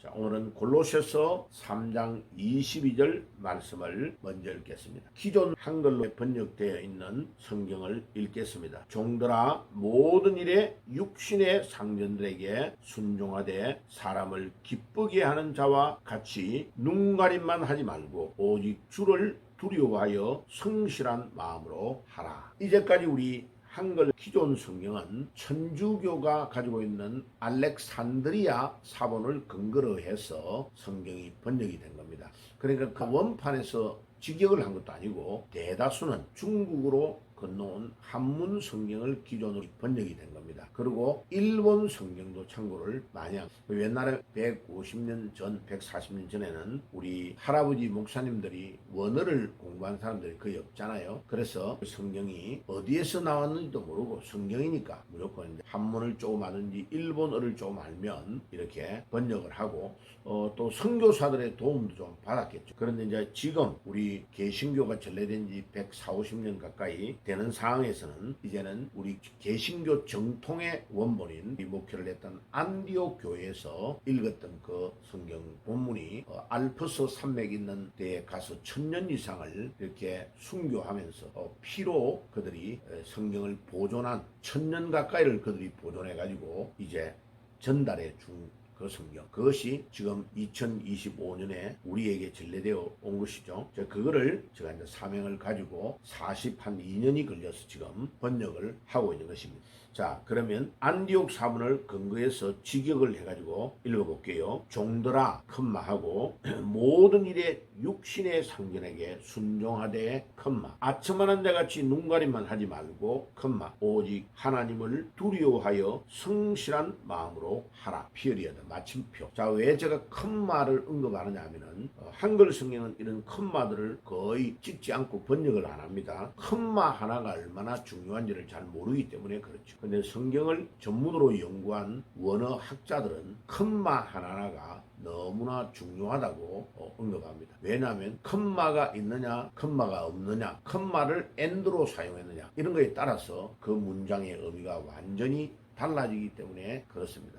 자, 오늘은 골로새서 3장 22절 말씀을 먼저 읽겠습니다. 기존 한글로 번역되어 있는 성경을 읽겠습니다. 종들아 모든 일에 육신의 상전들에게 순종하되 사람을 기쁘게 하는 자와 같이 눈가림만 하지 말고 오직 주를 두려워하여 성실한 마음으로 하라. 이제까지 우리 한글 기존 성경은 천주교가 가지고 있는 알렉산드리아 사본을 근거로 해서 성경이 번역이 된 겁니다. 그러니까 그 원판에서 직역을 한 것도 아니고 대다수는 중국으로 건너온 한문 성경을 기존으로 번역이 된 겁니다. 그리고 일본 성경도 참고를 많이 합니다. 옛날에 150년 전, 140년 전에는 우리 할아버지 목사님들이 원어를 공부한 사람들이 거의 없잖아요. 그래서 성경이 어디에서 나왔는지도 모르고 성경이니까 무조건 한문을 조금 아는지 일본어를 조금 알면 이렇게 번역을 하고 어, 또 선교사들의 도움도 좀 받았겠죠. 그런데 이제 지금 우리 개신교가 전래된 지 140, 50년 가까이 되는 상황에서는 이제는 우리 개신교 정통의 원본인 이 목회를 했던 안디옥 교회에서 읽었던 그 성경 본문이 어, 알프스 산맥 있는 데에 가서 천년 이상을 이렇게 순교하면서 어, 피로 그들이 에, 성경을 보존한 천년 가까이를 그들이 보존해 가지고 이제 전달해 준 그 성경 그것이 지금 2025년에 우리에게 전래되어 온 것이죠. 저 그거를 제가 이제 사명을 가지고 40한 2년이 걸려서 지금 번역을 하고 있는 것입니다. 자 그러면 안디옥 사문을 근거해서 직역을 해가지고 읽어볼게요. 종들아 큰마하고 모든 일에 육신의 상전에게 순종하되 큰마. 아첨하는 자같이 눈가림만 하지 말고 큰마. 오직 하나님을 두려워하여 성실한 마음으로 하라. 피어리어다 마침표. 자 왜 제가 큰마를 언급하느냐 하면은 어, 한글 성경은 이런 큰마들을 거의 찍지 않고 번역을 안 합니다. 큰마 하나가 얼마나 중요한지를 잘 모르기 때문에 그렇죠. 근데 성경을 전문으로 연구한 원어 학자들은 큰마 하나가 너무나 중요하다고 어, 언급합니다. 왜냐하면 큰마가 있느냐, 큰마가 없느냐, 큰마를 엔드로 사용했느냐 이런 거에 따라서 그 문장의 의미가 완전히 달라지기 때문에 그렇습니다.